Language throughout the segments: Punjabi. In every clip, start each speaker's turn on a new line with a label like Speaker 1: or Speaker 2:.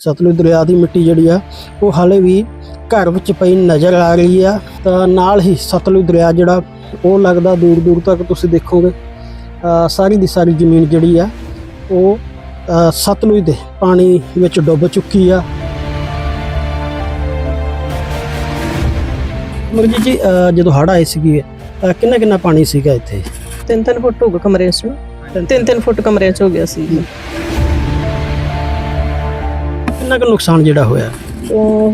Speaker 1: ਸਤਲੁਜ ਦਰਿਆ ਦੀ ਮਿੱਟੀ ਜਿਹੜੀ ਆ, ਉਹ ਹਾਲੇ ਵੀ ਘਰ ਵਿੱਚ ਪਈ ਨਜ਼ਰ ਆ ਰਹੀ ਆ। ਤਾਂ ਨਾਲ ਹੀ ਸਤਲੁਜ ਦਰਿਆ ਜਿਹੜਾ, ਉਹ ਲੱਗਦਾ ਦੂਰ ਦੂਰ ਤੱਕ ਤੁਸੀਂ ਦੇਖੋਗੇ। ਸਾਰੀ ਦੀ ਸਾਰੀ ਜ਼ਮੀਨ ਜਿਹੜੀ ਆ, ਉਹ ਸਤਲੁਜ ਦੇ ਪਾਣੀ ਵਿੱਚ ਡੁੱਬ ਚੁੱਕੀ ਆ। ਮਰਜ਼ੀ ਜੀ ਜਦੋਂ ਹੜ੍ਹ ਆਏ ਸੀਗੇ ਕਿੰਨਾ ਕਿੰਨਾ ਪਾਣੀ ਸੀਗਾ ਇੱਥੇ?
Speaker 2: ਤਿੰਨ ਤਿੰਨ ਫੁੱਟ ਹੋ ਗਿਆ ਕਮਰੇ 'ਚ। ਨਾ। ਤਿੰਨ ਤਿੰਨ ਫੁੱਟ ਕਮਰੇ 'ਚ ਹੋ ਗਿਆ ਸੀ।
Speaker 1: ਕਿੰਨਾ ਕੁ ਨੁਕਸਾਨ ਜਿਹੜਾ ਹੋਇਆ?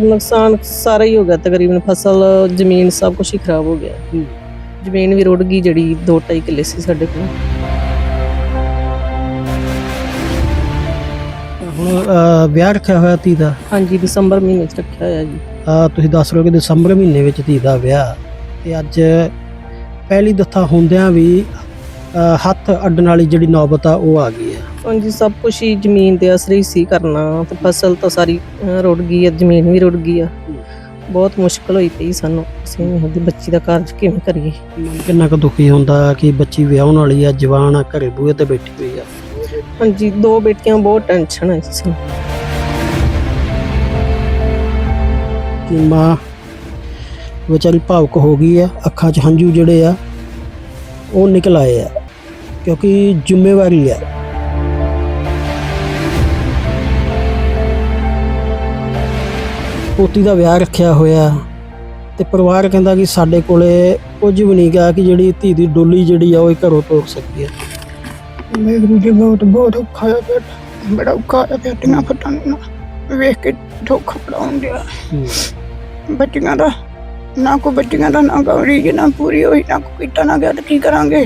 Speaker 2: ਨੁਕਸਾਨ ਸਾਰਾ ਹੀ ਹੋ ਗਿਆ ਤਕਰੀਬਨ ਫਸਲ ਜ਼ਮੀਨ ਸਭ ਕੁਝ ਹੀ ਖਰਾਬ ਹੋ ਗਿਆ। ਜ਼ਮੀਨ ਵੀ ਰੁੜ ਗਈ ਜਿਹੜੀ 2.5 ਕਿੱਲੇ ਸੀ ਸਾਡੇ ਕੋਲ।
Speaker 1: ਹੁਣ ਅ, ਵਿਆਹ ਰੱਖਿਆ ਹੋਇਆ ਧੀ ਦਾ?
Speaker 2: ਹਾਂਜੀ ਦਸੰਬਰ ਮਹੀਨੇ 'ਚ ਰੱਖਿਆ ਹੋਇਆ ਜੀ।
Speaker 1: ਅ, ਤੁਸੀਂ ਦੱਸ ਰਹੇ ਹੋ ਕਿ ਦਸੰਬਰ ਮਹੀਨੇ ਵਿੱਚ ਧੀ ਦਾ ਵਿਆਹ ਤੇ ਅੱਜ ਪਹਿਲੀ ਦਥਾ ਹੁੰਦਿਆਂ ਵੀ ਹੱਥ ਅੱਡਣ ਵਾਲੀ ਜਿਹੜੀ ਨੌਬਤ ਆ ਉਹ ਆ ਗਈ ਆ
Speaker 2: ਹਾਂਜੀ ਸਭ ਕੁਝ ਹੀ ਜ਼ਮੀਨ ਦੇ ਅਸਰ ਹੀ ਸੀ ਕਰਨਾ ਤੇ ਫਸਲ ਤਾਂ ਸਾਰੀ ਰੁੜ ਗਈ ਹੈ ਜ਼ਮੀਨ ਵੀ ਰੁੜ ਗਈ ਆ। ਬਹੁਤ ਮੁਸ਼ਕਲ ਹੋਈ ਪਈ ਸਾਨੂੰ ਅਸੀਂ ਉਹਦੀ ਬੱਚੀ ਦਾ ਕਾਰਜ ਕਿਵੇਂ ਕਰੀਏ?
Speaker 1: ਕਿੰਨਾ ਕੁ ਦੁਖੀ ਹੁੰਦਾ ਕਿ ਬੱਚੀ ਵਿਆਹਣ ਵਾਲੀ ਆ ਜਵਾਨ ਆ ਘਰੇ ਬੂਹੇ ਤੇ ਬੈਠੀ ਹੋਈ ਆ।
Speaker 2: ਹਾਂਜੀ ਦੋ ਬੇਟੀਆਂ ਬਹੁਤ ਟੈਨਸ਼ਨ ਹੈ ਸੀ
Speaker 1: ਕਿ ਮਾਂ ਵਿਚਾਰੀ ਭਾਵੁਕ ਹੋ ਗਈ ਆ ਅੱਖਾਂ 'ਚ ਹੰਝੂ ਜਿਹੜੇ ਆ ਉਹ ਨਿਕਲ ਆਏ ਆ ਕਿਉਂਕਿ ਜ਼ਿੰਮੇਵਾਰੀ ਆ। ਪੋਤੀ ਦਾ ਵਿਆਹ ਰੱਖਿਆ ਹੋਇਆ ਤੇ ਪਰਿਵਾਰ ਕਹਿੰਦਾ ਕਿ ਸਾਡੇ ਕੋਲੇ ਕੁਝ ਵੀ ਨਹੀਂ ਗਿਆ ਕਿ ਜਿਹੜੀ ਧੀ ਦੀ ਡੋਲੀ ਜਿਹੜੀ ਆ ਉਹ ਇਹ ਘਰੋਂ ਤੋਰ ਸਕੀਏ
Speaker 3: ਵਾਹਿਗੁਰੂ ਜੀ ਬਹੁਤ ਬਹੁਤ ਔਖਾ ਹੈ ਬੇਟਾ ਬੜਾ ਔਖਾ ਹੈ ਬੇਟੀਆਂ ਵੇਖ ਕੇ ਪੜਾਉਣ ਦਿਆ ਬੱਚੀਆਂ ਦਾ ਨਾ ਕੋ ਬੱਚੀਆਂ ਦਾ ਨਾ ਗੌਰੀ ਜੀ ਨਾ ਪੂਰੀ ਹੋਈ ਨਾ ਕੋ ਕੀਤਾ ਨਾ ਗਿਆ ਤਾਂ ਕੀ ਕਰਾਂਗੇ?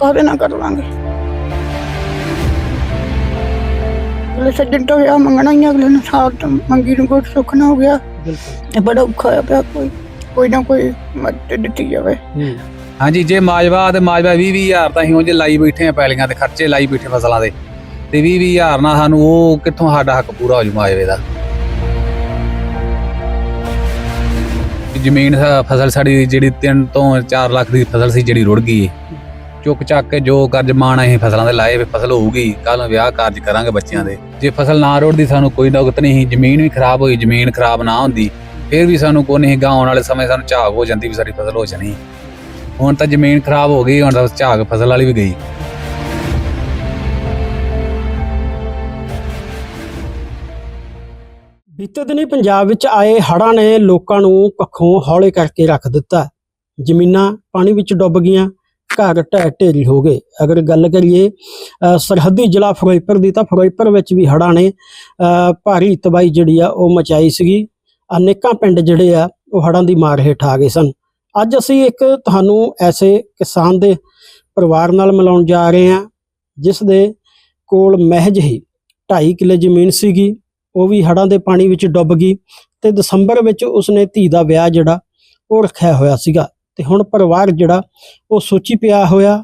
Speaker 3: ਕਾਹਦੇ ਨਾ ਕਰ ਲਾਂਗੇ? ਅਗਲੇ ਸੱਜਣ ਤੋਂ ਵਿਆਹ ਮੰਗਣਾ ਹੀ ਅਗਲੇ ਨੂੰ ਸਾਲ ਤੋਂ ਮੰਗੀ ਨੂੰ ਕੋਈ ਸੁੱਖ ਨਾ ਹੋ ਗਿਆ।
Speaker 1: ਬਿਲਕੁਲ।
Speaker 3: ਬੜਾ ਔਖਾ ਹੈ ਪਿਆ ਕੋਈ ਕੋਈ ਨਾ ਕੋਈ ਮਦਦ ਦਿੱਤੀ ਜਾਵੇ।
Speaker 4: ਹਾਂਜੀ ਜੇ ਮਾਜਵਾ ਤੇ ਮਾਜਵਾ 20 ਹਜ਼ਾਰ ਤਾਂ ਅਸੀਂ ਉਂਝ ਲਾਈ ਬੈਠੇ ਆ ਪੈਲੀਆਂ ਤੇ ਖਰਚੇ ਲਾਈ ਬੈਠੇ ਫਸਲਾਂ ਦੇ। ਤੇ 20 ਹਜ਼ਾਰ ਨਾਲ ਸਾਨੂੰ ਉਹ ਕਿੱਥੋਂ ਸਾਡਾ ਹੱਕ ਪੂਰਾ ਹੋ ਜੂ ਮਾਜਵੇ ਦਾ? ਜ਼ਮੀਨ ਫਸਲ ਸਾਡੀ ਜਿਹੜੀ 3 ਤੋਂ 4 ਲੱਖ ਦੀ ਫਸਲ ਸੀ ਜਿਹੜੀ ਰੁੜ ਗਈ ਚੁੱਕ ਚੱਕ ਕੇ ਜੋ ਕਰਜ਼ ਮਾਣ ਅਸੀਂ ਫਸਲਾਂ ਦੇ ਲਾਏ, ਵੀ ਫਸਲ ਹੋਊਗੀ ਕੱਲ ਨੂੰ ਵਿਆਹ ਕਾਰਜ ਕਰਾਂਗੇ ਬੱਚਿਆਂ ਦੇ। ਜੇ ਫਸਲ ਨਾ ਰੋੜਦੀ, ਸਾਨੂੰ ਕੋਈ ਨੁਕਤ ਨਹੀਂ ਜ਼ਮੀਨ ਵੀ ਖਰਾਬ ਹੋਈ, ਜ਼ਮੀਨ ਖਰਾਬ ਨਾ ਹੁੰਦੀ, ਫਿਰ ਵੀ ਸਾਨੂੰ ਕੋਈ ਨਹੀਂ ਗਾਉਣ ਵਾਲੇ ਸਮੇਂ ਸਾਨੂੰ ਝਾਗ ਹੋ ਜਾਂਦੀ ਵੀ ਸਾਡੀ ਫਸਲ ਹੋ ਜਾਣੀ। ਹੁਣ ਤਾਂ ਜ਼ਮੀਨ ਖਰਾਬ ਹੋ ਗਈ, ਹੁਣ ਤਾਂ ਝਾਗ ਫਸਲ ਵਾਲੀ ਵੀ ਗਈ।
Speaker 1: ਬੀਤੇ ਦਿਨੀ ਪੰਜਾਬ ਵਿੱਚ ਆਏ ਹੜ੍ਹਾਂ ਨੇ ਲੋਕਾਂ ਨੂੰ ਕੱਖੋਂ ਹੌਲੇ ਕਰਕੇ ਰੱਖ ਦਿੱਤਾ। ਜ਼ਮੀਨਾਂ ਪਾਣੀ ਵਿੱਚ ਡੁੱਬ ਗਈਆਂ। ਘਰ ਢਹਿ ਢੇਰੀ ਹੋ ਗਏ। ਅਗਰ ਗੱਲ ਕਰੀਏ ਸਰਹੱਦੀ ਜ਼ਿਲ੍ਹਾ ਫਿਰੋਜ਼ਪੁਰ ਦੀ ਤਾਂ ਫਿਰੋਜ਼ਪੁਰ ਵਿੱਚ ਵੀ ਹੜ੍ਹਾਂ ਨੇ ਭਾਰੀ ਤਬਾਹੀ ਜਿਹੜੀ ਆ ਉਹ ਮਚਾਈ ਸੀਗੀ। ਅਨੇਕਾਂ ਪਿੰਡ ਜਿਹੜੇ ਆ ਉਹ ਹੜ੍ਹਾਂ ਦੀ ਮਾਰ ਹੇਠ ਆ ਗਏ ਸਨ। ਅੱਜ ਅਸੀਂ ਇੱਕ ਤੁਹਾਨੂੰ ਐਸੇ ਕਿਸਾਨ ਦੇ ਪਰਿਵਾਰ ਨਾਲ ਮਿਲਾਉਣ ਜਾ ਰਹੇ ਹਾਂ, ਜਿਸ ਦੇ ਕੋਲ ਮਹਿਜ ਹੀ 2.5 ਕਿੱਲੇ ਜ਼ਮੀਨ ਸੀਗੀ। ਉਹ ਵੀ ਹੜ੍ਹਾਂ ਦੇ ਪਾਣੀ ਵਿੱਚ ਡੁੱਬ ਗਈ ਤੇ ਦਸੰਬਰ ਵਿੱਚ ਉਸਨੇ ਧੀ ਦਾ ਵਿਆਹ ਜਿਹੜਾ ਉਹ ਰੱਖਿਆ ਹੋਇਆ ਸੀਗਾ। ਤੇ ਹੁਣ ਪਰਿਵਾਰ ਜਿਹੜਾ ਉਹ ਸੋਚੀ ਪਿਆ ਹੋਇਆ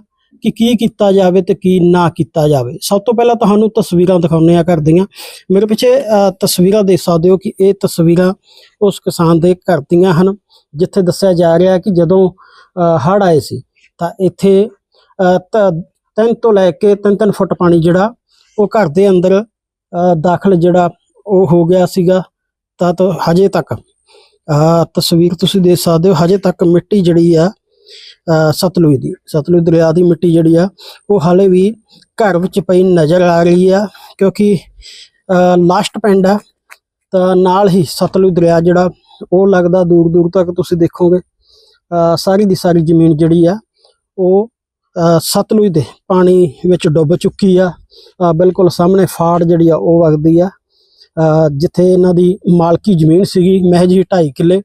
Speaker 1: ਕਿ ਕੀ ਕੀਤਾ ਜਾਵੇ ਤੇ ਕੀ ਨਾ ਕੀਤਾ ਜਾਵੇ। ਸਭ ਤੋਂ ਪਹਿਲਾਂ ਤੁਹਾਨੂੰ ਤਸਵੀਰਾਂ ਦਿਖਾਉਂਦੇ ਆ ਕਰਦੀਆਂ ਮੇਰੇ ਪਿੱਛੇ ਤਸਵੀਰਾਂ ਦੇਖ ਸਕਦੇ ਹੋ ਕਿ ਇਹ ਤਸਵੀਰਾਂ ਉਸ ਕਿਸਾਨ ਦੇ ਘਰ ਦੀਆਂ ਹਨ ਜਿੱਥੇ ਦੱਸਿਆ ਜਾ ਰਿਹਾ ਕਿ ਜਦੋਂ ਹੜ ਆਏ ਸੀ ਤਾਂ ਇੱਥੇ ਅ, ਤਿੰਨ ਤੋਂ ਲੈ ਕੇ ਤਿੰਨ ਤਿੰਨ ਫੁੱਟ ਪਾਣੀ ਜਿਹੜਾ ਉਹ ਘਰ ਦੇ ਅੰਦਰ ਅ, ਦਾਖਲ ਜਿਹੜਾ ਉਹ ਹੋ ਗਿਆ ਸੀਗਾ ਤਾਂ ਹਜੇ ਤੱਕ। ਆ ਤਸਵੀਰ ਤੁਸੀਂ ਦੇਖ ਸਕਦੇ ਹੋ, ਹਜੇ ਤੱਕ ਮਿੱਟੀ ਜਿਹੜੀ ਆ ਸਤਲੁਜ ਦੀ, ਸਤਲੁਜ ਦਰਿਆ ਦੀ ਮਿੱਟੀ ਜਿਹੜੀ ਆ, ਉਹ ਹਾਲੇ ਵੀ ਘਰ ਵਿੱਚ ਪਈ ਨਜ਼ਰ ਆ ਰਹੀ ਆ, ਕਿਉਂਕਿ ਲਾਸਟ ਪਿੰਡ ਆ, ਤਾਂ ਨਾਲ ਹੀ ਸਤਲੁਜ ਦਰਿਆ ਜਿਹੜਾ, ਉਹ ਲੱਗਦਾ ਦੂਰ ਦੂਰ ਤੱਕ ਤੁਸੀਂ ਦੇਖੋਗੇ। ਸਾਰੀ ਦੀ ਸਾਰੀ ਜ਼ਮੀਨ ਜਿਹੜੀ ਆ, ਉਹ ਸਤਲੁਜ ਦੇ ਪਾਣੀ ਵਿੱਚ ਡੁੱਬ ਚੁੱਕੀ ਆ। ਬਿਲਕੁਲ ਸਾਹਮਣੇ ਫਾੜ ਜਿਹੜੀ ਆ, ਉਹ ਵਗਦੀ ਆ। ਜਿੱਥੇ ਇਹਨਾਂ ਦੀ ਮਾਲਕੀ ਜ਼ਮੀਨ ਸੀਗੀ ਮਹਿਜ ਹੀ 2.5 ਕਿੱਲੇ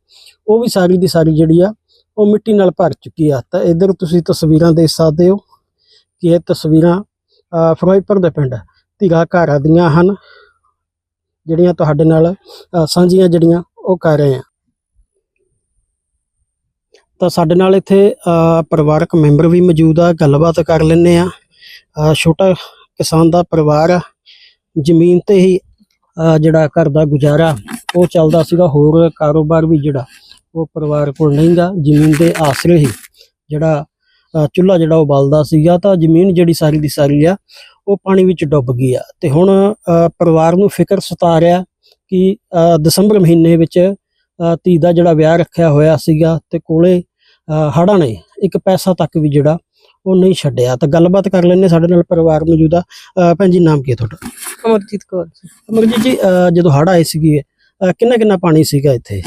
Speaker 1: ਉਹ ਵੀ ਸਾਰੀ ਦੀ ਸਾਰੀ ਜਿਹੜੀ ਆ ਉਹ ਮਿੱਟੀ ਨਾਲ ਭਰ ਚੁੱਕੀ ਆ। ਤਾਂ ਇੱਧਰ ਤੁਸੀਂ ਤਸਵੀਰਾਂ ਦੇਖ ਸਕਦੇ ਹੋ ਕਿ ਇਹ ਤਸਵੀਰਾਂ ਅ, ਫਿਰੋਜ਼ਪੁਰ ਦੇ ਪਿੰਡ ਧੀਗਾ ਘਾਰਾ ਦੀਆਂ ਹਨ ਜਿਹੜੀਆਂ ਤੁਹਾਡੇ ਨਾਲ ਸਾਂਝੀਆਂ ਜਿਹੜੀਆਂ ਉਹ ਕਰ ਰਹੇ ਆ। ਤਾਂ ਸਾਡੇ ਨਾਲ ਇੱਥੇ ਪਰਿਵਾਰਕ ਮੈਂਬਰ ਵੀ ਮੌਜੂਦ ਆ ਗੱਲਬਾਤ ਕਰ ਲੈਂਦੇ ਆ। ਛੋਟਾ ਕਿਸਾਨ ਦਾ ਪਰਿਵਾਰ ਆ ਜ਼ਮੀਨ ਤੇ ਹੀ ਜਿਹੜਾ ਘਰ ਦਾ ਗੁਜ਼ਾਰਾ ਉਹ ਚੱਲਦਾ ਸੀਗਾ। ਹੋਰ ਕਾਰੋਬਾਰ ਵੀ ਜਿਹੜਾ ਉਹ ਪਰਿਵਾਰ ਕੋਲ ਨਹੀਂਗਾ ਜ਼ਮੀਨ ਦੇ ਆਸਰੇ ਹੀ। ਜਿਹੜਾ ਚੁੱਲ੍ਹਾ ਜਿਹੜਾ ਉਹ ਬਲਦਾ ਸੀਗਾ ਤਾਂ ਜ਼ਮੀਨ ਜਿਹੜੀ ਸਾਰੀ ਦੀ ਸਾਰੀ ਆ ਉਹ ਪਾਣੀ ਵਿੱਚ ਡੁੱਬ ਗਈ ਆ। ਤੇ ਹੁਣ ਪਰਿਵਾਰ ਨੂੰ ਫਿਕਰ ਸਤਾ ਰਿਹਾ ਕਿ ਦਸੰਬਰ ਮਹੀਨੇ ਵਿੱਚ ਧੀ ਦਾ ਜਿਹੜਾ ਵਿਆਹ ਰੱਖਿਆ ਹੋਇਆ ਸੀਗਾ ਤੇ ਕੋਲੇ ਅ, ਹੜ੍ਹਾਂ ਨੇ ਇੱਕ ਪੈਸਾ ਤੱਕ ਵੀ ਜਿਹੜਾ ਉਹ ਨਹੀਂ ਛੱਡਿਆ। ਤਾਂ ਗੱਲਬਾਤ ਕਰ ਲੈਂਦੇ ਸਾਡੇ ਨਾਲ ਪਰਿਵਾਰ ਮੌਜੂਦਾ। ਭੈਣ ਜੀ ਨਾਮ ਕੀ ਹੈ ਤੁਹਾਡਾ?
Speaker 2: ਅਮਰਜੀਤ ਕੌਰ
Speaker 1: ਅਮਰਜੀਤ ਜੀ ਜਦੋਂ ਹੜ੍ਹ ਆਏ ਸੀਗੇ ਕਿੰਨਾ ਕਿੰਨਾ ਪਾਣੀ ਸੀਗਾ ਇੱਥੇ?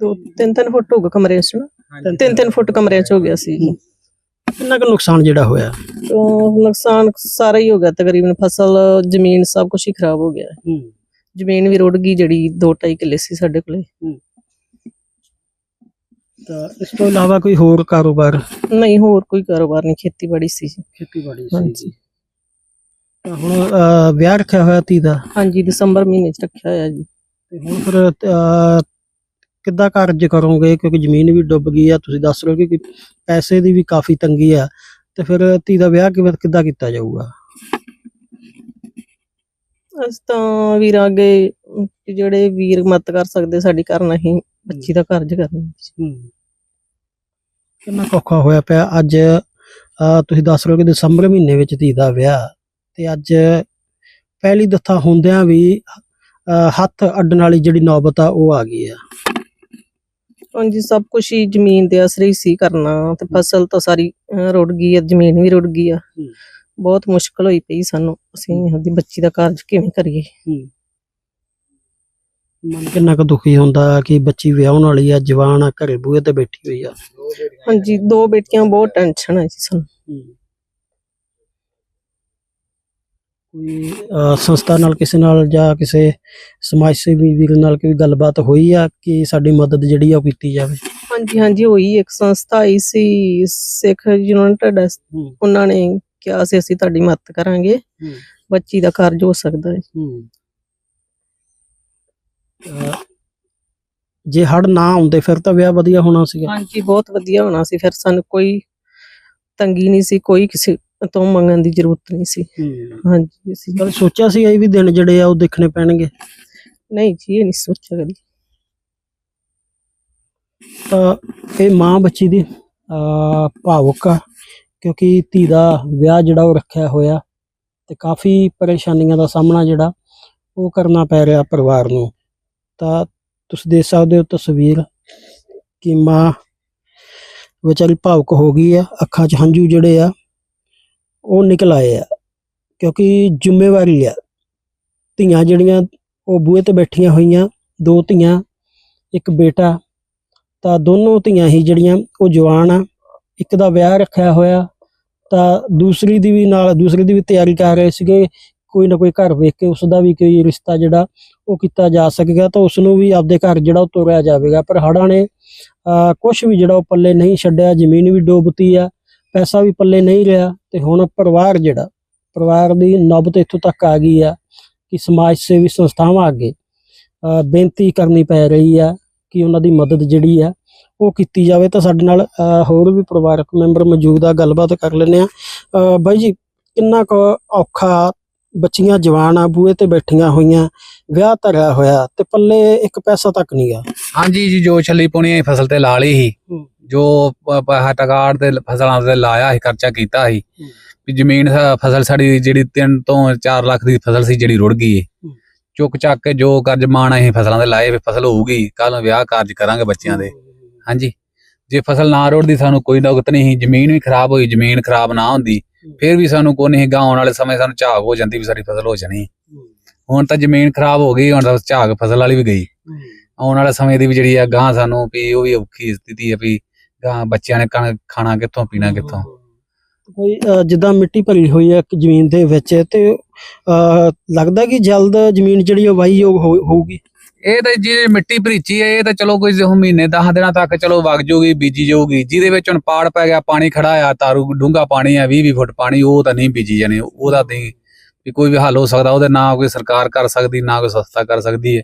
Speaker 2: ਦੋ ਤਿੰਨ ਤਿੰਨ ਫੁੱਟ ਹੋ ਗਏ ਕਮਰੇ 'ਚ ਨਾ। ਤਿੰਨ ਤਿੰਨ ਫੁੱਟ ਕਮਰਿਆਂ 'ਚ ਹੋ ਗਿਆ ਸੀ ਜੀ।
Speaker 1: ਕਿੰਨਾ ਕੁ ਨੁਕਸਾਨ ਜਿਹੜਾ ਹੋਇਆ?
Speaker 2: ਤੋਂ ਨੁਕਸਾਨ ਸਾਰਾ ਹੀ ਹੋ ਗਿਆ। ਤਕਰੀਬਨ ਫਸਲ ਜ਼ਮੀਨ ਸਭ ਕੁਝ ਹੀ ਖਰਾਬ ਹੋ ਗਿਆ। ਜ਼ਮੀਨ ਵੀ ਰੁੜ ਗਈ ਜਿਹੜੀ 2.5 ਕਿੱਲੇ ਸੀ ਸਾਡੇ ਕੋਲੇ।
Speaker 1: ਤਾਂ ਇਸ ਤੋਂ ਇਲਾਵਾ ਕੋਈ ਹੋਰ ਕਾਰੋਬਾਰ?
Speaker 2: ਨਹੀਂ ਹੋਰ ਕੋਈ ਕਾਰੋਬਾਰ ਨਹੀਂ ਖੇਤੀਬਾੜੀ ਸੀ ਜੀ।
Speaker 1: ਖੇਤੀਬਾੜੀ
Speaker 2: ਹਾਂਜੀ।
Speaker 1: ਤਾਂ ਹੁਣ ਵਿਆਹ ਰੱਖਿਆ ਹੋਇਆ ਧੀ ਦਾ?
Speaker 2: ਹਾਂਜੀ ਦਸੰਬਰ ਮਹੀਨੇ 'ਚ ਰੱਖਿਆ ਹੋਇਆ ਜੀ।
Speaker 1: ਤੇ ਹੁਣ ਫਿਰ ਕਿੱਦਾਂ ਕਾਰਜ ਕਰੋਗੇ? ਕਿਉਂਕਿ ਜ਼ਮੀਨ ਵੀ ਡੁੱਬ ਗਈ ਆ ਤੁਸੀਂ ਦੱਸ ਰਹੇ ਹੋ ਕਿ ਪੈਸੇ ਦੀ ਵੀ ਕਾਫੀ ਤੰਗੀ ਆ। ਤੇ ਫਿਰ ਧੀ ਦਾ ਵਿਆਹ ਕਿਵੇਂ ਕਿੱਦਾਂ ਕੀਤਾ ਜਾਊਗਾ?
Speaker 2: ਅਸੀਂ ਤਾਂ ਵੀਰ ਅੱਗੇ ਅਮ, ਜਿਹੜੇ ਵੀਰ ਮਦਦ ਕਰ ਸਕਦੇ ਸਾਡੀ ਘਰ ਨਹੀਂ ਬੱਚੀ ਦਾ ਕਾਰਜ ਕਰਨਾ।
Speaker 1: ਕਿੰਨਾ ਔਖਾ ਹੋਇਆ ਪਿਆ। ਅੱਜ ਤੁਸੀਂ ਦੱਸ ਰਹੇ ਹੋ ਕਿ ਦਸੰਬਰ ਮਹੀਨੇ ਵਿੱਚ ਧੀ ਦਾ ਵਿਆਹ। ਤੇ ਅੱਜ ਪਹਿਲੀ ਦਫਾ ਹੁੰਦਿਆਂ ਵੀ ਹੱਥ ਅੱਡਣ ਵਾਲੀ ਜਿਹੜੀ ਨੌਬਤ ਆ ਉਹ ਆ ਗਈ ਆ।
Speaker 2: ਹਾਂਜੀ ਸਭ ਕੁਝ ਹੀ ਜ਼ਮੀਨ ਦੇ ਆਸਰੇ ਹੀ ਸੀ ਕਰਨਾ। ਤੇ ਫਸਲ ਤਾਂ ਸਾਰੀ ਰੁੜ ਗਈ ਹੈ ਜ਼ਮੀਨ ਵੀ ਰੁੜ ਗਈ ਆ। ਬਹੁਤ ਮੁਸ਼ਕਲ ਹੋਈ ਪਈ ਸਾਨੂੰ। ਅਸੀਂ ਉਹਦੀ ਬੱਚੀ ਦਾ ਕਾਰਜ ਕਿਵੇਂ ਕਰੀਏ?
Speaker 1: ਮਨ ਕਿੰਨਾ ਕੁ ਦੁਖੀ ਹੁੰਦਾ ਕਿ ਬੱਚੀ ਵਿਆਹਣ ਵਾਲੀ ਆ ਜਵਾਨ ਆ ਘਰੇ ਬੂਹੇ ਤੇ ਬੈਠੀ ਹੋਈ ਆ।
Speaker 2: ਹਾਂਜੀ ਦੋ ਬੇਟੀਆਂ ਬਹੁਤ ਟੈਨਸ਼ਨ ਹੈ ਜੀ ਸਾਨੂੰ।
Speaker 1: ਕੋਈ ਅਹ, ਸੰਸਥਾ ਨਾਲ ਕਿਸੇ ਨਾਲ ਜਾਂ ਕਿਸੇ ਸਮਾਜ ਸੇਵੀ ਵੀਰ ਨਾਲ ਕੋਈ ਗੱਲਬਾਤ ਹੋਈ ਆ ਕਿ ਸਾਡੀ ਮਦਦ ਜਿਹੜੀ ਆ ਉਹ ਕੀਤੀ ਜਾਵੇ?
Speaker 2: ਹਾਂਜੀ ਹਾਂਜੀ ਹੋਈ ਇੱਕ ਸੰਸਥਾ ਆਈ ਸੀ ਸਿੱਖ ਯੂਨਾਈਟਿਡ ਉਹਨਾਂ ਨੇ ਕਿਹਾ ਸੀ ਅਸੀਂ ਤੁਹਾਡੀ ਮਦਦ ਕਰਾਂਗੇ। ਬੱਚੀ ਦਾ ਕਾਰਜ ਹੋ ਸਕਦਾ ਹੈ।
Speaker 1: ਜੇ ਹੜ ਨਾ ਆਉਂਦੇ ਫਿਰ ਤਾਂ ਵਿਆਹ ਵਧੀਆ ਹੋਣਾ ਸੀਗਾ।
Speaker 2: ਹਾਂਜੀ ਬਹੁਤ ਵਧੀਆ ਹੋਣਾ ਸੀ। ਫਿਰ ਸਾਨੂੰ ਕੋਈ ਤੰਗੀ ਨਹੀਂ ਸੀ ਕੋਈ ਕਿਸੇ ਤੋਂ ਮੰਗਣ ਦੀ ਜ਼ਰੂਰਤ ਨਹੀਂ ਸੀ। ਹਾਂਜੀ ਅਸੀਂ
Speaker 1: ਕਦੇ ਸੋਚਿਆ ਸੀ ਇਹ ਵੀ ਦਿਨ ਜਿਹੜੇ ਆ ਉਹ ਦੇਖਣੇ ਪੈਣਗੇ।
Speaker 2: ਨਹੀਂ ਜੀ ਇਹ ਨਹੀਂ ਸੋਚਿਆ ਕਦੀ।
Speaker 1: ਤਾਂ ਇਹ ਮਾਂ ਬੱਚੀ ਦੀ ਭਾਵੁਕ ਆ ਕਿਉਂਕਿ ਧੀ ਦਾ ਵਿਆਹ ਜਿਹੜਾ ਉਹ ਰੱਖਿਆ ਹੋਇਆ ਤੇ ਕਾਫੀ ਪਰੇਸ਼ਾਨੀਆਂ ਦਾ ਸਾਹਮਣਾ ਜਿਹੜਾ ਉਹ ਕਰਨਾ ਪੈ ਰਿਹਾ ਪਰਿਵਾਰ ਨੂੰ। ਤਾਂ ਤੁਸੀਂ ਦੇਖ ਸਕਦੇ ਹੋ ਤਸਵੀਰ ਕਿ ਮਾਂ ਵਿਚਾਰੀ ਭਾਵੁਕ ਹੋ ਗਈ ਆ, ਅੱਖਾਂ 'ਚ ਹੰਝੂ ਜਿਹੜੇ ਆ, ਉਹ ਨਿਕਲ ਆਏ ਆ, ਕਿਉਂਕਿ ਜ਼ਿੰਮੇਵਾਰੀ ਆ। ਧੀਆਂ ਜਿਹੜੀਆਂ, ਉਹ ਬੂਹੇ ਤੇ ਬੈਠੀਆਂ ਹੋਈਆਂ, ਦੋ ਧੀਆਂ, ਇੱਕ ਬੇਟਾ, ਤਾਂ ਦੋਨੋਂ ਧੀਆਂ ਹੀ ਜਿਹੜੀਆਂ, ਉਹ ਜਵਾਨ ਆ, ਇੱਕ ਦਾ ਵਿਆਹ ਰੱਖਿਆ ਹੋਇਆ, ਤਾਂ ਦੂਸਰੀ ਦੀ ਵੀ ਨਾਲ, ਦੂਸਰੀ ਦੀ ਵੀ ਤਿਆਰੀ ਕਰ ਰਹੇ ਸੀਗੇ ਕੋਈ ਨਾ ਕੋਈ ਘਰ ਵੇਖ ਕੇ ਉਸ ਦਾ ਵੀ ਕੋਈ ਰਿਸ਼ਤਾ ਜਿਹੜਾ ਉਹ ਕੀਤਾ ਜਾ ਸਕੇਗਾ ਤਾਂ ਉਸ ਨੂੰ ਵੀ ਆਪਦੇ ਘਰ ਜਿਹੜਾ ਉਹ ਤੋਰਿਆ ਜਾਵੇਗਾ। ਪਰ ਹੜ੍ਹਾਂ ਨੇ ਕੁਝ ਵੀ ਜਿਹੜਾ ਉਹ ਪੱਲੇ ਨਹੀਂ ਛੱਡਿਆ, ਜ਼ਮੀਨ ਵੀ ਡੋਬਤੀ ਆ, ਪੈਸਾ ਵੀ ਪੱਲੇ ਨਹੀਂ ਰਿਹਾ ਤੇ ਹੁਣ ਪਰਿਵਾਰ ਜਿਹੜਾ, ਪਰਿਵਾਰ ਦੀ ਨੌਬਤ ਇੱਥੋਂ ਤੱਕ ਆ ਗਈ ਆ ਕਿ ਸਮਾਜ ਸੇਵੀ ਸੰਸਥਾਵਾਂ ਅੱਗੇ ਬੇਨਤੀ ਕਰਨੀ ਪੈ ਰਹੀ ਆ ਕਿ ਉਹਨਾਂ ਦੀ ਮਦਦ ਜਿਹੜੀ ਆ ਉਹ ਕੀਤੀ ਜਾਵੇ ਤਾਂ ਸਾਡੇ ਨਾਲ ਹੋਰ ਵੀ ਪਰਿਵਾਰਕ ਮੈਂਬਰ ਮੌਜੂਦ ਆ, ਗੱਲਬਾਤ ਕਰ ਲੈਂਦੇ ਆ। ਬਾਈ ਜੀ, ਕਿੰਨਾ ਕੁ ਔਖਾ ਬੱਚੀਆਂ ਜਵਾਨ ਆ ਬੂਹੇ ਤੇ ਬੈਠੀਆਂ ਹੋਈਆਂ ਵਿਆਹ ਧਰਿਆ ਹੋਇਆ ਤੇ ਪੱਲੇ ਇੱਕ ਪੈਸਾ ਤੱਕ ਨਹੀਂ ਆ
Speaker 4: ਹਾਂਜੀ ਜੀ ਜੋ ਛੱਲੀ ਪੁਣੀ ਫਸਲ ਤੇ ਲਾ ਲਈ ਸੀ। ਜੋ ਟਕਾੜ ਤੇ ਫਸਲਾਂ ਤੇ ਲਾਇਆ ਸੀ ਖਰਚਾ ਕੀਤਾ ਸੀ। ਵੀ ਜ਼ਮੀਨ ਫਸਲ ਸਾਡੀ ਜਿਹੜੀ 3 ਤੋਂ 4 ਲੱਖ ਦੀ ਫਸਲ ਸੀ ਜਿਹੜੀ ਰੁੜ ਗਈ। ਚੁੱਕ ਚੱਕ ਕੇ ਜੋ ਕਰਜ਼ ਮਾਣ ਅਸੀਂ ਫਸਲਾਂ ਦੇ ਲਾਏ ਵੀ ਫਸਲ ਹੋਊਗੀ ਕੱਲ ਵਿਆਹ ਕਾਰਜ ਕਰਾਂਗੇ ਬੱਚਿਆਂ ਦੇ ਹਾਂਜੀ ਜੇ ਫਸਲ ਨਾ ਰੁੜਦੀ ਸਾਨੂੰ ਕੋਈ ਨੁਕਤ ਨਹੀਂ ਸੀ ਜ਼ਮੀਨ ਵੀ ਖਰਾਬ ਹੋਈ ਜ਼ਮੀਨ ਖਰਾਬ ਨਾ ਹੁੰਦੀ ਫਿਰ ਵੀ ਸਾਨੂੰ ਕੋਈ ਨਹੀਂ ਗਾਉਣ ਵਾਲੇ ਸਮੇਂ ਸਾਨੂੰ ਝਾਗ ਹੋ ਜਾਂਦੀ ਵੀ ਸਾਡੀ ਫਸਲ ਹੋ ਜਾਣੀ। ਹੁਣ ਤਾਂ ਜ਼ਮੀਨ ਖਰਾਬ ਹੋ ਗਈ ਹੁਣ ਤਾਂ ਝਾਗ ਫਸਲ ਵਾਲੀ ਵੀ ਗਈ। ਆਉਣ ਵਾਲੇ ਸਮੇਂ ਦੀ ਵੀ ਜਿਹੜੀ ਆ ਗਾਂ ਸਾਨੂੰ ਵੀ ਉਹ ਵੀ ਔਖੀ ਸਥਿਤੀ ਆ ਵੀ ਗਾਂ ਬੱਚਿਆਂ ਨੇ ਖਾਣਾ ਕਿੱਥੋਂ ਪੀਣਾ ਕਿੱਥੋਂ।
Speaker 1: ਕੋਈ ਜਿੱਦਾਂ ਮਿੱਟੀ ਭਰੀ ਹੋਈ ਹੈ ਇੱਕ ਜ਼ਮੀਨ ਦੇ ਵਿੱਚ ਤੇ ਲੱਗਦਾ ਕਿ ਜਲਦ ਜ਼ਮੀਨ ਜਿਹੜੀ ਉਹ ਵਾਹੀਯੋਗ ਹੋਊਗੀ।
Speaker 4: ਇਹ ਤਾਂ ਜੇ ਮਿੱਟੀ ਭਰੀਚੀ ਹੈ ਇਹ ਤਾਂ ਚਲੋ ਕੋਈ ਜੋ ਮਹੀਨੇ 10 ਦਿਨਾਂ ਤੱਕ ਚਲੋ ਵਗ ਜਾਊਗੀ ਬੀਜੀ ਜਾਊਗੀ। ਜਿਹਦੇ ਵਿੱਚ ਹੁਣ ਪਾੜ ਪੈ ਗਿਆ ਪਾਣੀ ਖੜਾ ਆ ਤਾਰੂ ਡੂੰਗਾ ਪਾਣੀ ਆ 20 20 ਫੁੱਟ ਪਾਣੀ ਉਹ ਤਾਂ ਨਹੀਂ ਬੀਜੀ ਜਾਣੀ। ਉਹਦਾ ਨਹੀਂ ਵੀ ਕੋਈ ਵੀ ਹੱਲ ਹੋ ਸਕਦਾ ਉਹਦੇ ਨਾ ਕੋਈ ਸਰਕਾਰ ਕਰ ਸਕਦੀ ਨਾ ਕੋਈ ਸੰਸਥਾ ਕਰ ਸਕਦੀ ਹੈ।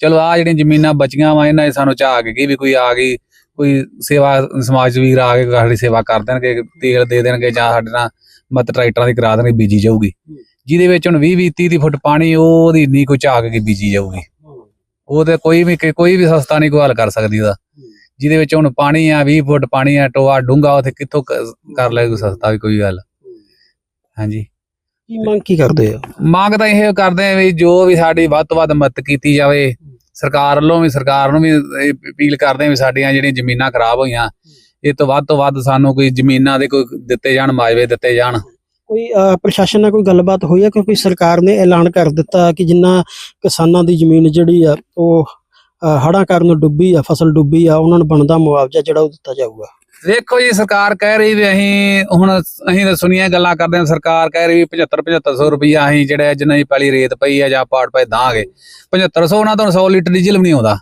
Speaker 4: ਚਲੋ ਆ ਜਿਹੜੀਆਂ ਜ਼ਮੀਨਾਂ ਬਚੀਆਂ ਵਾ ਇਹਨਾਂ ਸਾਨੂੰ ਝਾਕ ਗਈ ਵੀ ਕੋਈ ਆ ਗਈ ਕੋਈ ਸੇਵਾ ਸਮਾਜ ਵੀਰ ਆ ਕੇ ਸਾਡੀ ਸੇਵਾ ਕਰ ਦੇਣਗੇ ਤੇਲ ਦੇ ਦੇਣਗੇ ਜਾਂ ਸਾਡੇ ਨਾਲ ਮਤ ਟਰੈਕਟਰਾਂ ਦੀ ਕਰਾ ਦੇਣਗੇ ਬੀਜੀ ਜਾਊਗੀ। ਜਿਹਦੇ ਵਿੱਚ ਹੁਣ 20 20 30 ਫੁੱਟ ਪਾਣੀ ਉਹਦੀ ਨਹੀਂ ਕੋਈ ਝਾਕ ਕੇ ਬੀਜੀ ਜਾਊਗੀ। ਉਹ ਤੇ ਕੋਈ ਵੀ ਕੋਈ ਵੀ ਸੰਸਥਾ ਨਹੀਂ ਹੱਲ ਕਰ ਸਕਦੀ ਉਹਦਾ। ਜਿਹਦੇ ਵਿੱਚ ਹੁਣ ਪਾਣੀ ਆ 20 ਫੁੱਟ ਪਾਣੀ ਆ ਟੋਆ ਡੂੰਗਾ ਉੱਥੇ ਕਿੱਥੋਂ ਕਰ ਲੈ ਕੋਈ ਸੰਸਥਾ ਵੀ ਕੋਈ ਗੱਲ। ਹਾਂਜੀ।
Speaker 1: ਕੀ ਮੰਗ ਕੀ ਕਰਦੇ ਆ?
Speaker 4: ਮੰਗ ਤਾਂ ਇਹ ਕਰਦੇ ਆ ਵੀ ਜੋ ਵੀ ਸਾਡੀ ਵੱਧ ਤੋਂ ਵੱਧ ਮਦਦ ਕੀਤੀ ਜਾਵੇ ਸਰਕਾਰ ਵੱਲੋਂ ਵੀ ਸਰਕਾਰ ਨੂੰ ਵੀ ਅਪੀਲ ਕਰਦੇ ਆ ਵੀ ਸਾਡੀਆਂ ਜਿਹੜੀਆਂ ਜ਼ਮੀਨਾਂ ਖਰਾਬ ਹੋਈਆਂ ਇਹ ਤੋਂ ਵੱਧ ਤੋਂ ਵੱਧ ਸਾਨੂੰ ਕੋਈ ਜ਼ਮੀਨਾਂ ਦੇ ਕੋਈ ਦਿੱਤੇ ਜਾਣ ਮਾਜਵੇ ਦਿੱਤੇ ਜਾਣ।
Speaker 1: ਕੋਈ ਪ੍ਰਸ਼ਾਸਨ ਨਾਲ ਕੋਈ ਗੱਲਬਾਤ ਹੋਈ ਹੈ ਕਿਉਂਕਿ ਸਰਕਾਰ ਨੇ ਐਲਾਨ ਕਰ ਦਿੱਤਾ ਕਿ ਜਿੰਨਾ ਕਿਸਾਨਾਂ ਦੀ ਜ਼ਮੀਨ ਜਿਹੜੀ ਆ ਉਹ ਹੜ੍ਹਾਂ ਕਾਰਨ ਡੁੱਬੀ ਆ ਫਸਲ ਡੁੱਬੀ ਆ ਉਹਨਾਂ ਨੂੰ ਬਣਦਾ ਮੁਆਵਜ਼ਾ ਜਿਹੜਾ ਉਹ ਦਿੱਤਾ ਜਾਊਗਾ।
Speaker 4: ਵੇਖੋ ਜੀ ਸਰਕਾਰ ਕਹਿ ਰਹੀ ਵੀ ਅਸੀਂ ਹੁਣ ਅਸੀਂ ਤਾਂ ਸੁਣੀਆਂ ਗੱਲਾਂ ਕਰਦੇ ਹਾਂ ਸਰਕਾਰ ਕਹਿ ਰਹੀ ਵੀ 75 7500 ਰੁਪਈਆ ਅਸੀਂ ਜਿਹੜੇ ਜਿੰਨਾ ਪਹਿਲੀ ਰੇਤ ਪਈ ਆ ਜਾਂ ਪਾੜ ਪਏ ਦਾਂਗੇ। 7500 ਉਹਨਾਂ ਤੋਂ 100 ਲੀਟਰ ਡੀਜ਼ਲ ਵੀ ਨਹੀਂ ਆਉਂਦਾ।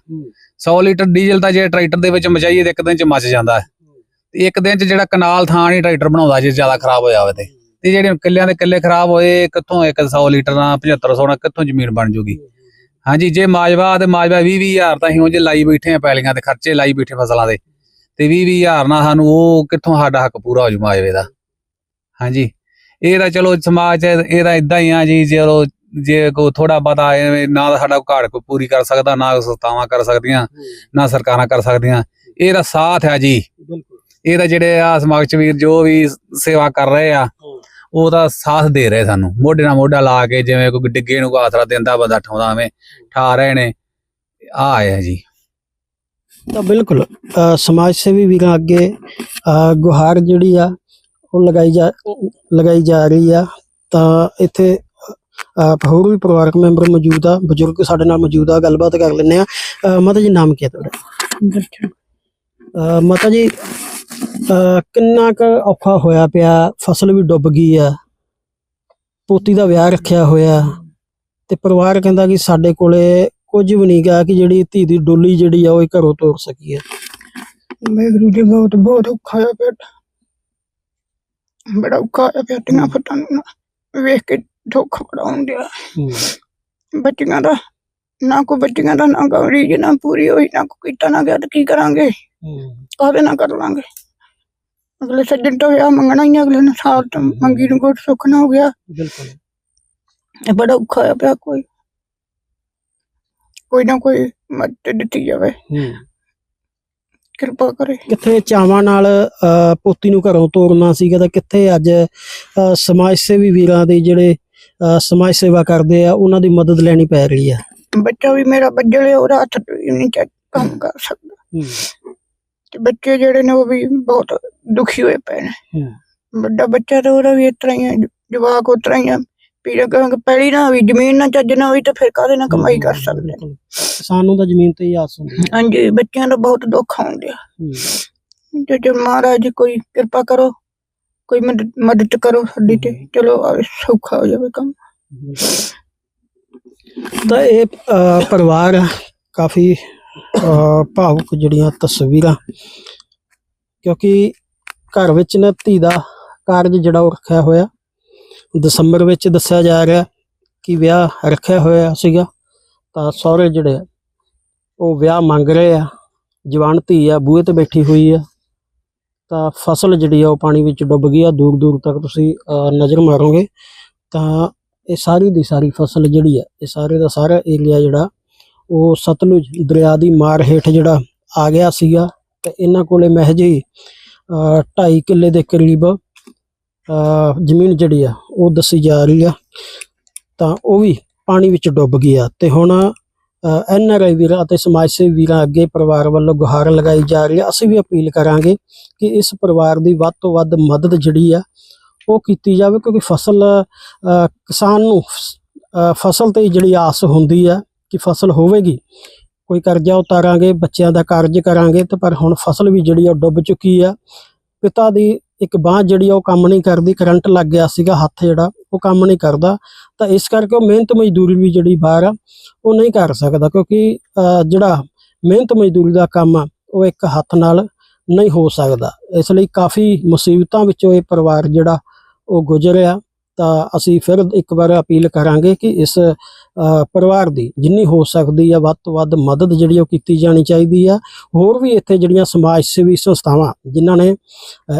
Speaker 4: 100 ਲੀਟਰ ਡੀਜ਼ਲ ਤਾਂ ਜੇ ਟਰੈਕਟਰ ਦੇ ਵਿੱਚ ਮਚਾਈਏ ਤੇ ਇੱਕ ਦਿਨ ਚ ਮਚ ਜਾਂਦਾ ਹੈ। ਤੇ ਇੱਕ ਦਿਨ ਚ ਜਿਹੜਾ ਕਨਾਲ ਥਾਂ ਨਹੀਂ ਟਰੈਕਟਰ ਬਣਾਉਂਦਾ ਜੇ ਜ਼ਿਆਦਾ ਖਰਾਬ ਹੋ ਜਾਵੇ ਤੇ। ਤੇ ਜਿਹੜੇ ਕਿੱਲਿਆਂ ਦੇ ਕਿੱਲੇ ਖਰਾਬ ਹੋਏ ਕਿੱਥੋਂ ਇੱਕ 100 ਲੀਟਰ ਨਾਲ 7500 ਨਾਲ ਕਿੱਥੋਂ ਜ਼ਮੀਨ ਬਣ ਜੂਗੀ? ਹਾਂਜੀ ਜੇ ਮਾਜਵਾ ਤੇ ਮਾਜਵਾ 20 ਹਜ਼ਾਰ ਤਾਂ ਅਸੀਂ ਉਹ ਜੇ ਲਾਈ ਬੈਠੇ ਆ ਪੈਲੀਆਂ ਤੇ ਖਰਚੇ ਲਾਈ ਬੈਠੇ ਫਸਲਾਂ ਦੇ। ਤੇ 20 ਹਜ਼ਾਰ ਨਾਲ ਸਾਨੂੰ ਉਹ ਕਿੱਥੋਂ ਸਾਡਾ ਹੱਕ ਪੂਰਾ ਹੋ ਜੂ ਮਾਜਵੇ ਦਾ? ਹਾਂਜੀ। ਇਹ ਤਾਂ ਚਲੋ ਸਮਾਜ ਚ ਇਹ ਤਾਂ ਇਦਾਂ ਹੀ ਆ ਜੀ ਚਲੋ ਜੇ ਕੋ ਥੋੜਾ ਐਵੇਂ ਨਾ ਸਾਡਾ ਘਾੜ ਕੋਈ ਪੂਰੀ ਕਰ ਸਕਦਾ ਨਾ ਸੰਸਥਾਵਾਂ ਕਰ ਸਕਦੀਆਂ ਨਾ ਸਰਕਾਰਾਂ ਕਰ ਸਕਦੀਆਂ। ਇਹ ਤਾਂ ਸਾਥ ਹੈ ਜੀ।
Speaker 1: ਬਿਲਕੁਲ।
Speaker 4: ਇਹ ਤਾਂ ਜਿਹੜੇ ਆ ਸਮਾਜ ਚ ਵੀਰ ਜੋ ਵੀ ਸੇਵਾ ਕਰ ਰਹੇ ਆ ਉਹ ਤਾਂ ਸਾਥ ਦੇ ਰਹੇ ਸਾਨੂੰ। ਮੋਢੇ ਨਾਲ ਮੋਢਾ ਲਾ ਕੇ ਜਿਵੇਂ ਕੋਈ ਡਿੱਗੇ ਨੂੰ ਆਸਰਾ ਦਿੰਦਾ ਬੰਦਾ ਠਾਉਂਦਾ ਐਵੇਂ ਠਾ ਰਹੇ ਨੇ। ਆ ਆਇਆ ਜੀ।
Speaker 1: ਤਾਂ ਬਿਲਕੁਲ ਸਮਾਜ ਸੇਵੀ ਵੀਰਾਂ ਅੱਗੇ ਗੁਹਾਰ ਜਿਹੜੀ ਆ ਉਹ ਲਗਾਈ ਜਾ ਲਗਾਈ ਜਾ ਰਹੀ ਆ। ਤਾਂ ਇੱਥੇ ਹੋਰ ਵੀ ਪਰਿਵਾਰਕ ਮੈਂਬਰ ਮੌਜੂਦ ਆ ਬਜ਼ੁਰਗ ਸਾਡੇ ਨਾਲ ਮੌਜੂਦ ਆ ਗੱਲਬਾਤ ਕਰ ਲੈਂਦੇ ਆ। ਮਾਤਾ ਜੀ ਨਾਮ ਕੀ ਹੈ ਤੁਹਾਡਾ? ਮਾਤਾ ਜੀ ਕਿੰਨਾ ਕੁ ਔਖਾ ਹੋਇਆ ਪਿਆ ਫਸਲ ਵੀ ਡੁੱਬ ਗਈ ਆ ਪੋਤੀ ਦਾ ਵਿਆਹ ਰੱਖਿਆ ਹੋਇਆ ਤੇ ਪਰਿਵਾਰ ਕਹਿੰਦਾ ਕਿ ਸਾਡੇ ਕੋਲੇ ਕੁਝ ਵੀ ਨਹੀਂ ਗਾ ਕਿ ਜਿਹੜੀ ਧੀ ਦੀ ਡੋਲੀ ਜਿਹੜੀ ਆ ਉਹ ਇਹ ਘਰੋਂ ਤੋਰ ਸਕੀਏ
Speaker 3: ਵਾਹਿਗੁਰੂ ਜੀ ਬਹੁਤ ਬਹੁਤ ਔਖਾ ਹੋਇਆ ਪਿਆ। ਬੜਾ ਔਖਾ ਹੋਇਆ ਪਿਆ ਟੀਆਂ ਫਟਾਂ ਨੂੰ। ਵੇਖ ਕੇ ਦੁੱਖ ਬੜਾ ਹੁੰਦਿਆ ਬੱਚੀਆਂ ਦਾ ਨਾ ਕੋਈ ਬੱਚੀਆਂ ਦਾ ਨਾ ਗੌਰੀ ਜੀ ਨਾ ਪੂਰੀ ਹੋਈ ਨਾ ਕੋਈ ਕੀਤਾ ਨਾ ਗਿਆ ਤੇ ਕੀ ਕਰਾਂਗੇ? ਕਾਹਦੇ ਨਾ ਕਰ ਲਾਂਗੇ? ਅਗਲੇ ਸੱਜਣ ਤੋਂ ਵਿਆਹ ਮੰਗਣਾ ਹੀ ਆ, ਅਗਲੇ ਨੇ ਸਾਲ ਤੋਂ ਮੰਗੀ ਨੂੰ ਕੋਈ ਸੁੱਖ ਨਾ ਹੋ ਗਿਆ।
Speaker 1: ਬਿਲਕੁਲ।
Speaker 3: ਇਹ ਬੜਾ ਔਖਾ ਹੋਇਆ ਪਿਆ ਕੋਈ। ਕੋਈ ਨਾ ਕੋਈ ਮਦਦ ਦਿੱਤੀ ਜਾਵੇ। ਕਿਰਪਾ ਕਰੇ।
Speaker 1: ਕਿੱਥੇ ਚਾਵਾਂ ਨਾਲ ਅਹ, ਪੋਤੀ ਨੂੰ ਘਰੋਂ ਤੋਰਨਾ ਸੀਗਾ ਤਾਂ ਕਿੱਥੇ ਅੱਜ ਅਹ, ਸਮਾਜ ਸੇਵੀ ਵੀਰਾਂ ਦੇ ਜਿਹੜੇ ਅਹ, ਸਮਾਜ ਸੇਵਾ ਕਰਦੇ ਆ ਉਹਨਾਂ ਦੀ ਮਦਦ ਲੈਣੀ ਪੈ ਰਹੀ ਆ।
Speaker 3: ਬੱਚਾ ਵੀ ਮੇਰਾ ਬੱਜਲੇ ਉਹਦਾ ਹੱਥ ਵੀ ਨਹੀਂ ਚੱਕ ਕੰਮ ਕਰ ਸਕਦਾ। ਤੇ ਬੱਚੇ ਜਿਹੜੇ ਨੇ ਉਹ ਵੀ ਬਹੁਤ ਦੁਖੀ ਹੋਏ ਪਏ ਨੇ। ਵੱਡਾ ਬੱਚਾ ਤਾਂ ਉਹਦਾ ਵੀ ਇਸ ਤਰ੍ਹਾਂ ਹੀ ਹੈ ਜ- ਜਵਾਕ ਉਸ ਤਰ੍ਹਾਂ ਹੀ ਆ। ਪੀੜਾ ਕਰਾਂਗੇ ਪਹਿਲੀ ਨਾ ਹੋਈ ਜ਼ਮੀਨ ਨਾ ਚੱਜ ਨਾ ਹੋਈ ਤਾਂ ਫਿਰ ਕਾਹਦੇ ਨਾਲ ਕਮਾਈ ਕਰ ਸਕਦੇ ਨੇ?
Speaker 1: ਬਿਲਕੁਲ। ਕਿਸਾਨ ਜ਼ਮੀਨ ਤੇ ਹੀ ਆਸ ਹੁੰਦੀ ਹੈ।
Speaker 3: ਹਾਂਜੀ ਬੱਚਿਆਂ ਦਾ ਬਹੁਤ ਦੁੱਖ ਆਉਂਦਿਆ
Speaker 1: ਹੂੰ।
Speaker 3: ਜੇ ਜੇ ਮਹਾਰਾਜ ਜੀ ਕੋਈ ਕਿਰਪਾ ਕਰੋ ਕੋਈ ਮਦਦ ਮਦਦ ਕਰੋ ਸਾਡੀ ਤੇ ਚਲੋ ਆ ਸੌਖਾ ਹੋ ਜਾਵੇ ਕੰਮ।
Speaker 1: ਤਾਂ ਇਹ ਪਰਿਵਾਰ ਆ, ਕਾਫੀ ਭਾਵੁਕ ਜਿਹੜੀਆਂ ਤਸਵੀਰਾਂ ਕਿਉਂਕਿ ਘਰ ਵਿੱਚ ਨਾ ਧੀ ਦਾ ਕਾਰਜ ਜਿਹੜਾ ਉਹ ਰੱਖਿਆ ਹੋਇਆ ਦਸੰਬਰ ਵਿੱਚ ਦੱਸਿਆ ਜਾ ਰਿਹਾ ਕਿ ਵਿਆਹ ਰੱਖਿਆ ਹੋਇਆ ਸੀਗਾ ਤਾਂ ਸਹੁਰੇ ਜਿਹੜੇ ਉਹ ਵਿਆਹ ਮੰਗ ਰਹੇ ਆ ਜਵਾਨ ਧੀ ਆ ਬੂਹੇ ਤੇ ਬੈਠੀ ਹੋਈ ਆ ਤਾਂ ਫਸਲ ਜਿਹੜੀ ਆ ਉਹ ਪਾਣੀ ਵਿੱਚ ਡੁੱਬ ਗਈ ਆ ਦੂਰ ਦੂਰ ਤੱਕ ਤੁਸੀਂ ਅਹ, ਨਜ਼ਰ ਮਾਰੋਗੇ ਤਾਂ ਇਹ ਸਾਰੀ ਦੀ ਸਾਰੀ ਫਸਲ ਜਿਹੜੀ ਆ ਇਹ ਸਾਰੇ ਦਾ ਸਾਰਾ ਏਰੀਆ ਜਿਹੜਾ ਉਹ ਸਤਲੁਜ ਦਰਿਆ ਦੀ ਮਾਰ ਹੇਠ ਜਿਹੜਾ ਆ ਗਿਆ ਸੀਗਾ ਤੇ ਇਹਨਾਂ ਕੋਲੇ ਮਹਿਜ ਹੀ 2.5 ਕਿੱਲੇ ਦੇ ਕਰੀਬ ਜ਼ਮੀਨ ਜਿਹੜੀ ਆ ਉਹ ਦੱਸੀ ਜਾ ਰਹੀ ਆ। ਤਾਂ ਉਹ ਵੀ ਪਾਣੀ ਵਿੱਚ ਡੁੱਬ ਗਈ ਆ ਤੇ ਹੁਣ ਐਨ ਆਰ ਆਈ ਵੀਰਾਂ ਅਤੇ ਸਮਾਜ ਸੇਵੀ ਵੀਰਾਂ ਅੱਗੇ ਪਰਿਵਾਰ ਵੱਲੋਂ ਗੁਹਾਰ ਲਗਾਈ ਜਾ ਰਹੀ ਹੈ ਅਸੀਂ ਵੀ ਅਪੀਲ ਕਰਾਂਗੇ ਕਿ ਇਸ ਪਰਿਵਾਰ ਦੀ ਵੱਧ ਤੋਂ ਵੱਧ ਮਦਦ ਜਿਹੜੀ ਆ ਉਹ ਕੀਤੀ ਜਾਵੇ ਕਿਉਂਕਿ ਫਸਲ ਕਿਸਾਨ ਨੂੰ ਫਸਲ ਤੇ ਜਿਹੜੀ ਆਸ ਹੁੰਦੀ ਆ ਕਿ ਫਸਲ ਹੋਵੇਗੀ, ਕੋਈ ਕਰਜ਼ਾ ਉਤਾਰਾਂਗੇ, ਬੱਚਿਆਂ ਦਾ ਕਾਰਜ ਕਰਾਂਗੇ, ਤੇ ਪਰ ਹੁਣ ਫਸਲ ਵੀ ਜਿਹੜੀ ਆ ਉਹ ਡੁੱਬ ਚੁੱਕੀ ਆ। ਪਿਤਾ ਦੀ ਇੱਕ ਬਾਹ ਜਿਹੜੀ ਆ ਉਹ ਕੰਮ ਨਹੀਂ ਕਰਦੀ, ਕਰੰਟ ਲੱਗ ਗਿਆ ਸੀਗਾ ਹੱਥ ਜਿਹੜਾ, ਉਹ ਕੰਮ ਨਹੀਂ ਕਰਦਾ। ਤਾਂ ਇਸ ਕਰਕੇ ਉਹ ਮਿਹਨਤ ਮਜ਼ਦੂਰੀ ਵੀ ਜਿਹੜੀ ਬਾਹਰ ਆ, ਉਹ ਨਹੀਂ ਕਰ ਸਕਦਾ, ਕਿਉਂਕਿ ਜਿਹੜਾ ਮਿਹਨਤ ਮਜ਼ਦੂਰੀ ਦਾ ਕੰਮ ਆ, ਉਹ ਇੱਕ ਹੱਥ ਨਾਲ ਨਹੀਂ ਹੋ ਸਕਦਾ। ਇਸ ਲਈ ਕਾਫੀ ਮੁਸੀਬਤਾਂ ਵਿੱਚੋਂ ਇਹ ਪਰਿਵਾਰ ਜਿਹੜਾ, ਉਹ ਗੁਜ਼ਰਿਆ। ਤਾਂ ਅਸੀਂ ਫਿਰ ਇੱਕ ਵਾਰ ਅਪੀਲ ਕਰਾਂਗੇ ਕਿ ਇਸ ਪਰਿਵਾਰ ਦੀ ਜਿੰਨੀ ਹੋ ਸਕਦੀ ਆ ਵੱਧ ਤੋਂ ਵੱਧ ਮਦਦ ਜਿਹੜੀ ਉਹ ਕੀਤੀ ਜਾਣੀ ਚਾਹੀਦੀ ਆ। ਹੋਰ ਵੀ ਇੱਥੇ ਜਿਹੜੀਆਂ ਸਮਾਜ ਸੇਵੀ ਸੰਸਥਾਵਾਂ ਜਿਨ੍ਹਾਂ ਨੇ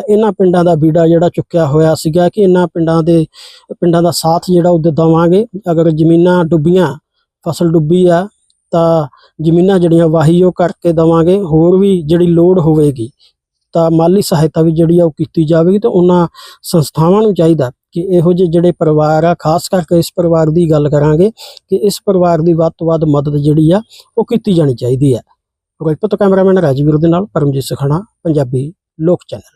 Speaker 1: ਇਹਨਾਂ ਪਿੰਡਾਂ ਦਾ ਬੀੜਾ ਜਿਹੜਾ ਚੁੱਕਿਆ ਹੋਇਆ ਸੀਗਾ ਕਿ ਇਹਨਾਂ ਪਿੰਡਾਂ ਦੇ, ਪਿੰਡਾਂ ਦਾ ਸਾਥ ਜਿਹੜਾ ਉਹ ਦੇਵਾਂਗੇ। ਅਗਰ ਜ਼ਮੀਨਾਂ ਡੁੱਬੀਆਂ, ਫਸਲ ਡੁੱਬੀ ਆ, ਤਾਂ ਜ਼ਮੀਨਾਂ ਜਿਹੜੀਆਂ ਵਾਹੀ ਉਹ ਕਰਕੇ ਦੇਵਾਂਗੇ। ਹੋਰ ਵੀ ਜਿਹੜੀ ਲੋੜ ਹੋਵੇਗੀ, ਤਾਂ ਮਾਲੀ ਸਹਾਇਤਾ ਵੀ ਜਿਹੜੀ ਆ ਉਹ ਕੀਤੀ ਜਾਵੇਗੀ ਤੇ ਉਹਨਾਂ ਸੰਸਥਾਵਾਂ ਨੂੰ ਚਾਹੀਦਾ। ਕਿ ਇਹੋ ਜਿਹੇ ਜਿਹੜੇ ਪਰਿਵਾਰ ਆ, ਖਾਸ ਕਰਕੇ ਇਸ ਪਰਿਵਾਰ ਦੀ ਗੱਲ ਕਰਾਂਗੇ ਕਿ ਇਸ ਪਰਿਵਾਰ ਦੀ ਵੱਧ ਤੋਂ ਵੱਧ ਮਦਦ ਜਿਹੜੀ ਆ, ਉਹ ਕੀਤੀ ਜਾਣੀ ਚਾਹੀਦੀ ਹੈ ਫਿਰੋਜ਼ਪੁਰ ਤੋਂ ਕੈਮਰਾਮੈਨ ਰਾਜਵੀਰ ਦੇ ਨਾਲ ਪਰਮਜੀਤ ਸਖਾਣਾ, ਪੰਜਾਬੀ ਲੋਕ ਚੈਨਲ।